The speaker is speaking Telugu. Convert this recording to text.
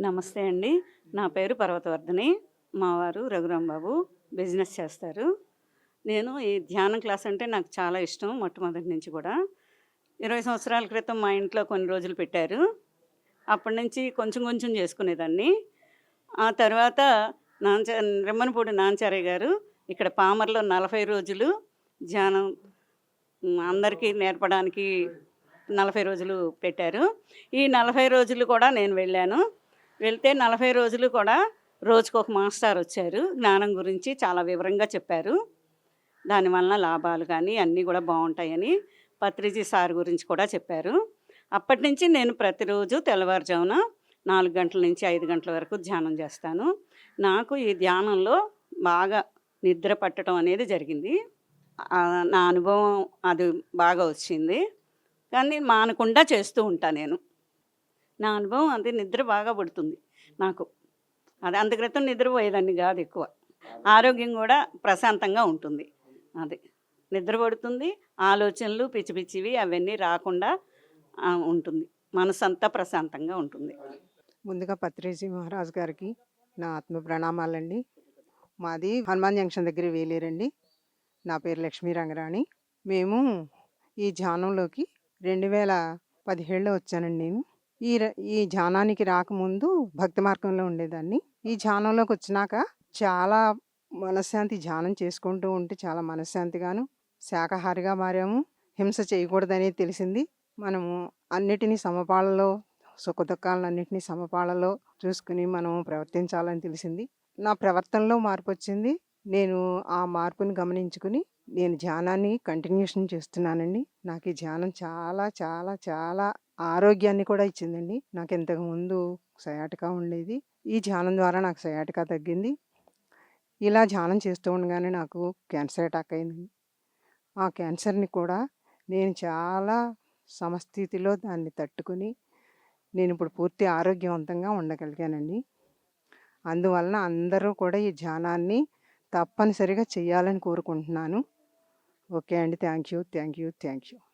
నమస్తే అండి. నా పేరు పర్వతవర్ధని. మా వారు రఘురాంబాబు బిజినెస్ చేస్తారు. నేను ఈ ధ్యానం క్లాస్ అంటే నాకు చాలా ఇష్టం మొట్టమొదటి నుంచి కూడా. ఇరవై సంవత్సరాల క్రితం మా ఇంట్లో కొన్ని రోజులు పెట్టారు. అప్పటి నుంచి కొంచెం కొంచెం చేసుకునేదాన్ని. ఆ తర్వాత నాంచ రెమ్మనపూడి నాంచారయ్య గారు ఇక్కడ పామర్లో నలభై రోజులు ధ్యానం అందరికీ నేర్పడానికి నలభై రోజులు పెట్టారు. ఈ నలభై రోజులు కూడా నేను వెళ్ళాను. వెళ్తే నలభై రోజులు కూడా రోజుకు ఒక మాస్టర్ వచ్చారు. జ్ఞానం గురించి చాలా వివరంగా చెప్పారు. దానివల్ల లాభాలు కానీ అన్నీ కూడా బాగుంటాయని పత్రిజీ సార్ గురించి కూడా చెప్పారు. అప్పటి నుంచి నేను ప్రతిరోజు తెల్లవారుజామున నాలుగు గంటల నుంచి ఐదు గంటల వరకు ధ్యానం చేస్తాను. నాకు ఈ ధ్యానంలో బాగా నిద్ర పట్టడం అనేది జరిగింది. నా అనుభవం అది బాగా వచ్చింది. కానీ మానకుండా చేస్తూ ఉంటాను నేను. నా అనుభవం అది నిద్ర బాగా పడుతుంది నాకు. అది అంత క్రితం నిద్రపోయేదాన్ని కాదు ఎక్కువ. ఆరోగ్యం కూడా ప్రశాంతంగా ఉంటుంది. అది నిద్ర పడుతుంది ఆలోచనలు పిచ్చి పిచ్చివి అవన్నీ రాకుండా ఉంటుంది. మనసు అంతా ప్రశాంతంగా ఉంటుంది. ముందుగా పత్రిజీ మహారాజ్ గారికి నా ఆత్మ ప్రణామాలండి. మాది హనుమాన్ జంక్షన్ దగ్గర వేలేరండి. నా పేరు లక్ష్మీ రంగరాణి. మేము ఈ ధ్యానంలోకి రెండు వేల పదిహేడులో వచ్చానండి నేను. ఈ ఈ ధ్యానానికి రాకముందు భక్తి మార్గంలో ఉండేదాన్ని. ఈ ధ్యానంలోకి వచ్చినాక చాలా మనశ్శాంతి ధ్యానం చేసుకుంటూ ఉంటే చాలా మనశ్శాంతిగాను శాకాహారిగా మారాము. హింస చేయకూడదనేది తెలిసింది. మనము అన్నిటినీ సమపాలలో సుఖ దుఃఖాలన్నింటినీ సమపాలలో చూసుకుని మనం ప్రవర్తించాలని తెలిసింది. నా ప్రవర్తనలో మార్పు వచ్చింది నేను ఆ మార్పుని గమనించుకుని నేను ధ్యానాన్ని కంటిన్యూషన్ చేస్తున్నానండి. నాకు ఈ ధ్యానం చాలా చాలా చాలా ఆరోగ్యాన్ని కూడా ఇచ్చిందండి. నాకు ఇంతకు ముందు సయాటిక ఉండేది. ఈ ధ్యానం ద్వారా నాకు సయాటిక తగ్గింది. ఇలా ధ్యానం చేస్తూ ఉండగానే నాకు క్యాన్సర్ అటాక్ అయింది ఆ క్యాన్సర్ని కూడా నేను చాలా సమస్థితిలో దాన్ని తట్టుకుని నేను ఇప్పుడు పూర్తి ఆరోగ్యవంతంగా ఉండగలిగానండి. అందువలన అందరూ కూడా ఈ ధ్యానాన్ని తప్పనిసరిగా చేయాలని కోరుకుంటున్నాను. ఓకే అండి. Thank you. Thank you. Thank you.